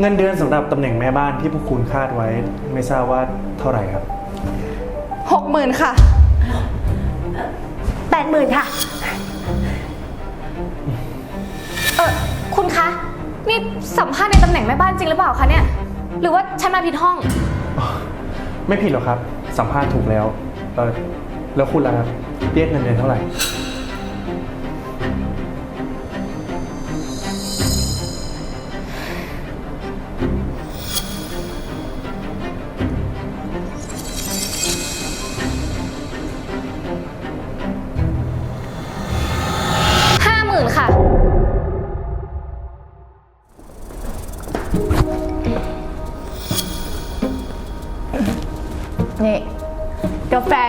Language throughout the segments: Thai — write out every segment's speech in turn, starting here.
เงินเดือนสำหรับตำแหน่งแม่บ้านที่พวกคุณคาดไว้ ไม่ทราบว่าเท่าไหร่ครับ หกหมื่นค่ะ แปดหมื่นค่ะ เออคุณคะ นี่สัมภาษณ์ในตำแหน่งแม่บ้านจริงหรือเปล่าคะเนี่ย หรือว่าฉันมาผิดห้อง ไม่ผิดหรอกครับ สัมภาษณ์ถูกแล้วเออแล้วคุณล่ะครับเรียกเงินเดือนเท่าไหร่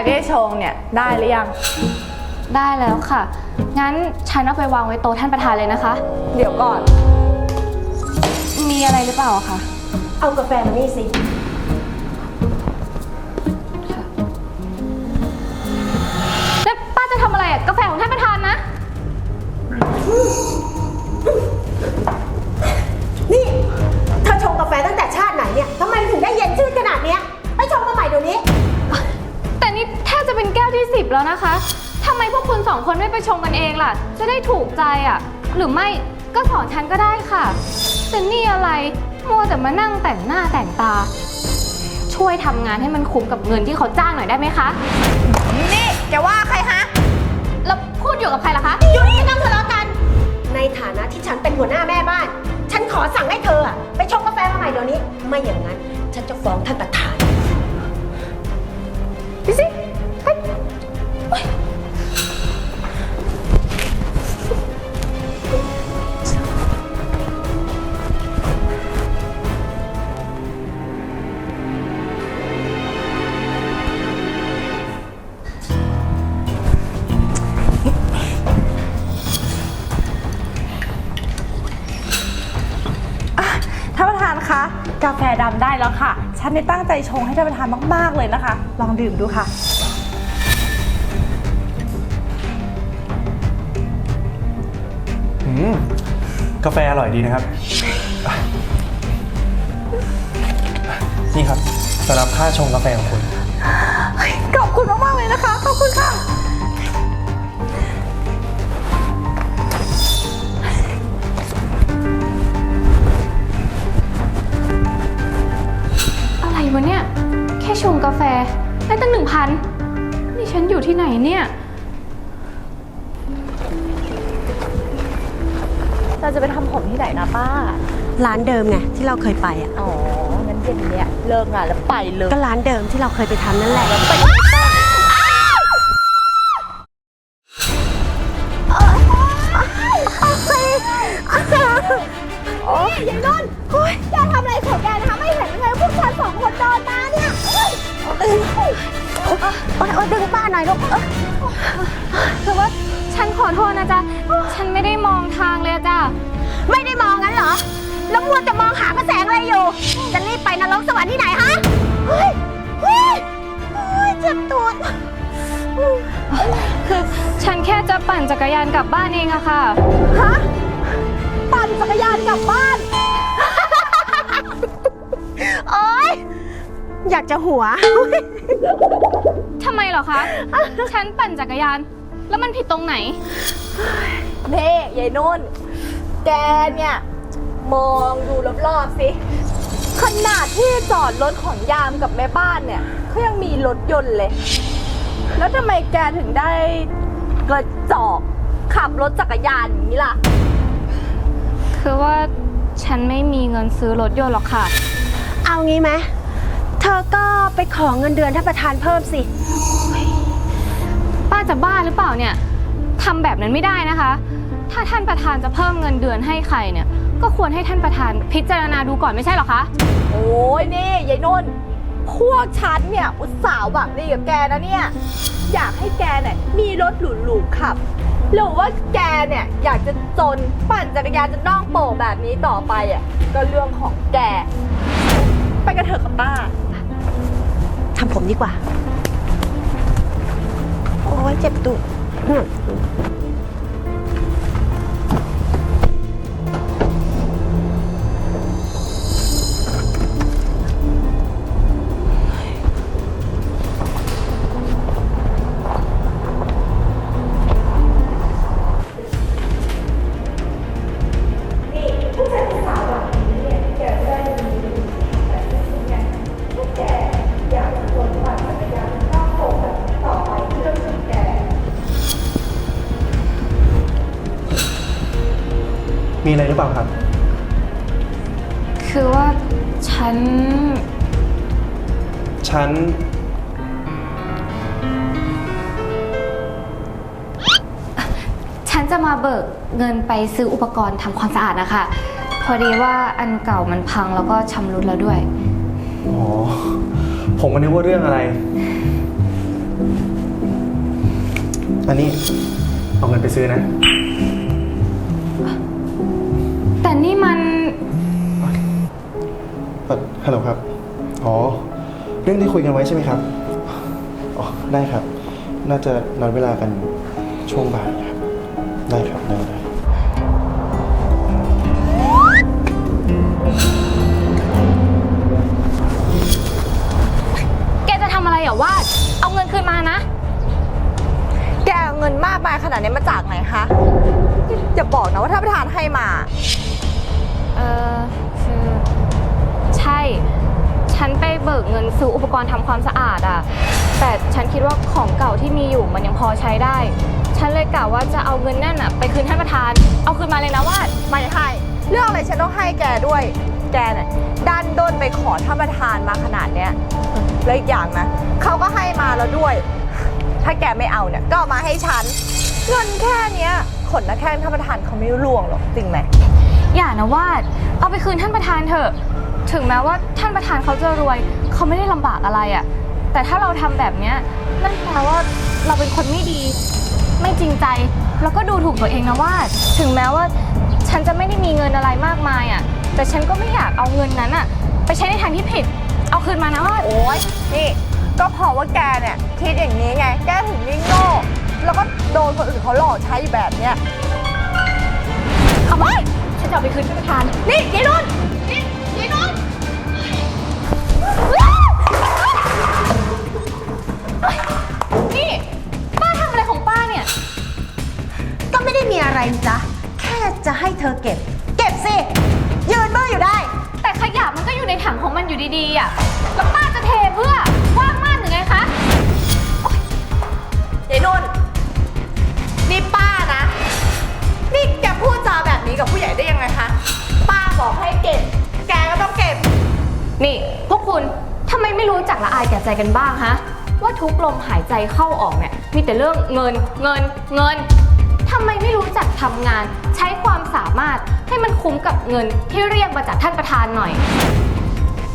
กาแฟที่ชงเนี่ยได้หรือยัง ได้แล้วค่ะ งั้นฉันเอาไปวางไว้โต๊ะท่านประธานเลยนะคะ เดี๋ยวก่อน มีอะไรหรือเปล่าคะ เอากาแฟมานี่สิ ล่ะ จะได้ถูกใจอะ หรือไม่ก็สอนฉันก็ได้ค่ะแต่นี่อะไร มัวแต่มานั่งแต่งหน้าแต่งตา ช่วยทำงานให้มันคุ้มกับเงินที่เขาจ้างหน่อยได้ไหมคะ นี่แกว่าใครฮะ แล้วพูดอยู่กับใครล่ะคะอยู่นี่ไม่ต้องทะเลาะกัน ในฐานะที่ฉันเป็นหัวหน้าแม่บ้าน ฉันขอสั่งให้เธออะไปชงกาแฟมาใหม่เดี๋ยวนี้ ไม่อย่างนั้น ฉันจะฟ้องท่านประธานไปสิไปท่ กาแฟดำได้แล้วค่ะ ฉันได้ตั้งใจชงให้ท่านประธานมาก ๆ เลยนะคะ ลองดื่มดูค่ะ อืมกาแฟอร่อยดีนะครับ นี่ครับสำหรับค่าชงกาแฟของคุณ ขอบคุณมาก ๆ เลยนะคะ ขอบคุณค่ะ ค่ชงกาแฟ ได้ตั้งหนึ่งพันนี่ฉันอยู่ที่ไหนเนี่ย เราจะไปทำผมที่ไหนนะป้า ร้านเดิมไงที่เราเคยไปอะ อ๋อ งั้นเย็นเนี้ยเลิกงานแล้วไปเลยก็ร้านเดิมที่เราเคยไปทำนั่นแหละโอ้ยยายนุ่นโอ้ยแกทำอะไรของแกนะคะ ไม่เห็นเลยพวกฉันสองคนโดนมา เนี่ยโอ๊ยโอ๊ยดึงป้าหน่อยลูกเอ้ยคือว่าฉันขอโทษนะจ๊ะ ฉันไม่ได้มองทางเลยอะจ้ะ ไม่ได้มองงั้นเหรอ แล้วมัวจะมองหาพระแสงอะไรอยู่ จะรีบไปนรกสวรรค์ที่ไหนฮะ เฮ้ยเฮ้ยโอ๊ยเจ็บตูดคือฉันแค่จะปั่นจักรยานกลับบ้านเองอะค่ะ ฮะ ปั่นจักรยานกลับบ้าน อยากจะหัว ทำไมเหรอคะ ฉันปั่นจักรยาน แล้วมันผิดตรงไหน เน่ยายนุ่น แกเนี่ย มองดูรอบๆสิ ขนาดที่จอดรถของยามกับแม่บ้านเนี่ยเขายังมีรถยนต์เลย แล้วทำไมแกถึงได้กระจอกขับรถจักรยานอย่างนี้ล่ะ คือว่าฉันไม่มีเงินซื้อรถยนต์หรอกค่ะ เอางี้ไหม เธอก็ไปขอเงินเดือนท่านประธานเพิ่มสิ ป้าจะบ้าหรือเปล่าเนี่ยทำแบบนั้นไม่ได้นะคะ ถ้าท่านประธานจะเพิ่มเงินเดือนให้ใครเนี่ย ก็ควรให้ท่านประธานพิจารณาดูก่อนไม่ใช่เหรอคะ โอ้ยนี่ยายนุ่นพวกฉันเนี่ยอุตส่าห์หวังดีกับแกนะเนี่ย อยากให้แกเนี่ยมีรถหรูๆขับ หรือว่าแกเนี่ยอยากจะจนปั่นจักรยานจะน่องโป่งแบบนี้ต่อไปอะก็เรื่องของแก ไปกันเถอะกับป้า ทำผมดีกว่า โอ้ยเจ็บตุด มมีอะไรหรือเปล่าครับ คือว่าฉัน ฉัน ฉันจะมาเบิกเงินไปซื้ออุปกรณ์ทำความสะอาดนะคะ พอดีว่าอันเก่ามันพังแล้วก็ชำรุดแล้วด้วย อ๋อ ผมก็นึกว่าเรื่องอะไร อันนี้ เอาเงินไปซื้อนะ เอ่อฮัลโหลครับ อ๋อ เรื่องที่คุยกันไว้ใช่ไหมครับ อ๋อ ได้ครับ น่าจะนัดเวลากันช่วงบ่ายครับ ได้ครับได้ได้แกจะทำอะไรเหรอวาด เอาเงินคืนมานะ แกเอาเงินมากมายขนาดนี้มาจากไหนคะอย่าบอกนะว่าท่านประธานให้มา เออคือใช่ ฉันไปเบิกเงินซื้ออุปกรณ์ทำความสะอาดอะแต่ฉันคิดว่าของเก่าที่มีอยู่มันยังพอใช้ได้ ฉันเลยกะว่าจะเอาเงินนั่นอะไปคืนท่านประธาน เอาคืนมาเลยนะวาดไม่ให้ เรื่องอะไรฉันต้องให้แกด้วย แกเนี่ยดันด้นไปขอท่านประธานมาขนาดเนี้ยแล้วอีกอย่างนะเขาก็ให้มาแล้วด้วย ถ้าแกไม่เอาเนี่ยก็เอามาให้ฉัน เงินแค่เนี้ยขนนะแค่ท่านประธานเขาไม่ร่วงหรอกจริงไหม อย่านะวาด เอาไปคืนท่านประธานเถอะ ถึงแม้ว่าท่านประธานเขาจะรวย เขาไม่ได้ลำบากอะไรอะแต่ถ้าเราทำแบบเนี้ยนั่นแปลว่าเราเป็นคนไม่ดี ไม่จริงใจ แล้วก็ดูถูกตัวเองนะวาดถึงแม้ว่าฉันจะไม่ได้มีเงินอะไรมากมายอะแต่ฉันก็ไม่อยากเอาเงินนั้นอะไปใช้ในทางที่ผิด เอาคืนมานะวาดโอ๊ยนี่ก็เพราะว่าแกเนี่ยคิดอย่างนี้ไง แกถึงนี่โง่แล้วก็โดนคนอื่นเขาหลอกใช้แบบเนี้ยเอาไว้ฉันจะเอาไปคืนท่านประธาน นี่ยายนุ่น นี่พวกคุณทำไมไม่รู้จักละอายแก่ใจกันบ้างฮะ ว่าทุกลมหายใจเข้าออกเนี่ยมีแต่เรื่องเงินเงินเงินทำไมไม่รู้จักทำงาน ใช้ความสามารถให้มันคุ้มกับเงินที่เรียกมาจากท่านประธานหน่อย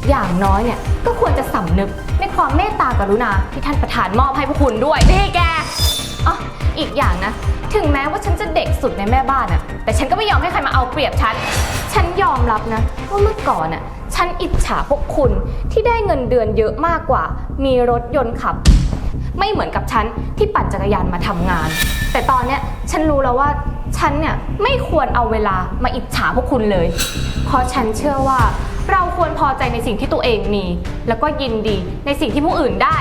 อย่างน้อยเนี่ยก็ควรจะสำนึกในความเมตตากรุณาที่ท่านประธานมอบให้พวกคุณด้วยนี่แก อ๋ออีกอย่างนะ ถึงแม้ว่าฉันจะเด็กสุดในแม่บ้านอะแต่ฉันก็ไม่ยอมให้ใครมาเอาเปรียบฉัน ฉันยอมรับนะว่าเมื่อก่อนอะฉันอิจฉาพวกคุณที่ได้เงินเดือนเยอะมากกว่า มีรถยนต์ขับ ไม่เหมือนกับฉันที่ปั่นจักรยานมาทำงาน แต่ตอนเนี้ยฉันรู้แล้วว่าฉันเนี่ยไม่ควรเอาเวลามาอิจฉาพวกคุณเลย เพราะฉันเชื่อว่า เราควรพอใจในสิ่งที่ตัวเองมี แล้วก็ยินดีในสิ่งที่ผู้อื่นได้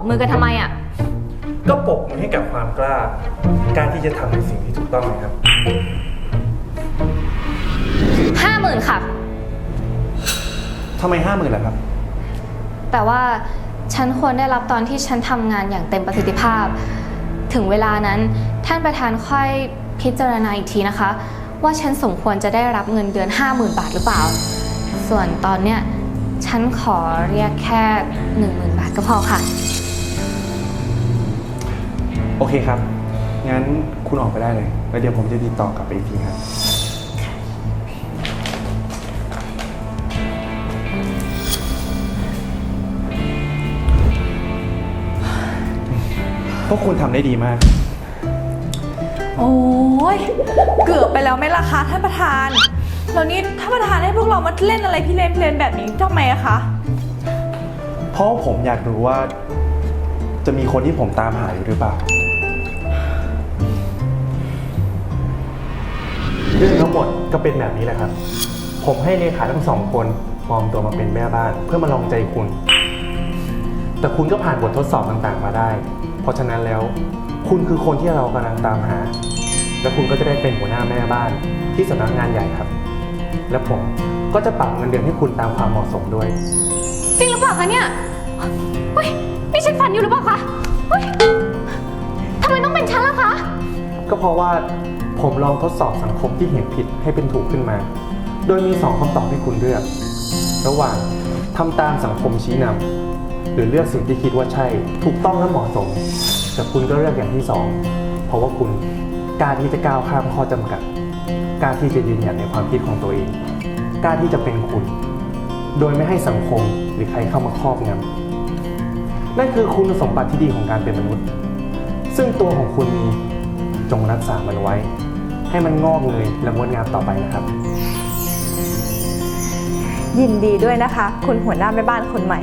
บมือกันทำไมอะ ก็ปรบมือให้กับความกล้า การที่จะทำในสิ่งที่ถูกต้องนะครับ ห้าหมื่นค่ะ ทำไมห้าหมื่นล่ะครับ แต่ว่าฉันควรได้รับตอนที่ฉันทำงานอย่างเต็มประสิทธิภาพ ถึงเวลานั้นท่านประธานค่อยพิจารณาอีกทีนะคะ ว่าฉันสมควรจะได้รับเงินเดือน 50,000 บาทหรือเปล่า ส่วนตอนเนี้ยฉันขอเรียกแค่ 10,000 บาทก็พอค่ะ โอเคครับ งั้นคุณออกไปได้เลย แล้วเดี๋ยวผมจะติดต่อกลับไปอีกทีครับ พวกคุณทำได้ดีมาก โอ้ยเกือบไปแล้วไหมล่ะคะท่านประธานแล้วนี่ท่านประธานให้พวกเรามาเล่นอะไรพี่เล่นพี่เล่นแบบนี้ทำไมอะคะเพราะผมอยากรู้ว่า จะมีคนที่ผมตามหาอยู่หรือเปล่า เรื่องทั้งหมดก็เป็นแบบนี้แหละครับ ผมให้เลขาทั้งสองคนปลอมตัวมาเป็นแม่บ้าน เพื่อมาลองใจคุณ แต่คุณก็ผ่านบททดสอบต่างๆ มาได้ เพราะฉะนั้นแล้ว คุณคือคนที่เรากำลังตามหา และคุณก็จะได้เป็นหัวหน้าแม่บ้านที่สำนักงานใหญ่ครับ และผมก็จะปรับเงินเดือนให้คุณตามความเหมาะสมด้วย จริงหรือเปล่าคะเนี่ยเฮ้ยนี่ฉันฝันอยู่หรือเปล่าคะเฮ้ยทำไมต้องเป็นฉันล่ะคะ ก็เพราะว่า ผมลองทดสอบสังคมที่เห็นผิดให้เป็นถูกขึ้นมา โดยมีสองคำตอบให้คุณเลือก ระหว่างทำตามสังคมชี้นำหรือเลือกสิ่งที่คิดว่าใช่ ถูกต้องและเหมาะสม แต่คุณก็เลือกอย่างที่สองเพราะว่าคุณกล้าที่จะก้าวข้ามข้อจำกัดกล้าที่จะยืนหยัดในความคิดของตัวเองกล้าที่จะเป็นคุณ โดยไม่ให้สังคมหรือใครเข้ามาครอบงำนั่นคือคุณสมบัติที่ดีของการเป็นมนุษย์ ซึ่งตัวของคุณมีจงรักษามันไว้ ให้มันงอกเงยและงดงามต่อไปนะครับ ยินดีด้วยนะคะ คุณหัวหน้าแม่บ้านคนใหม่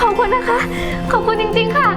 ขอบคุณนะคะ ขอบคุณจริงๆค่ะ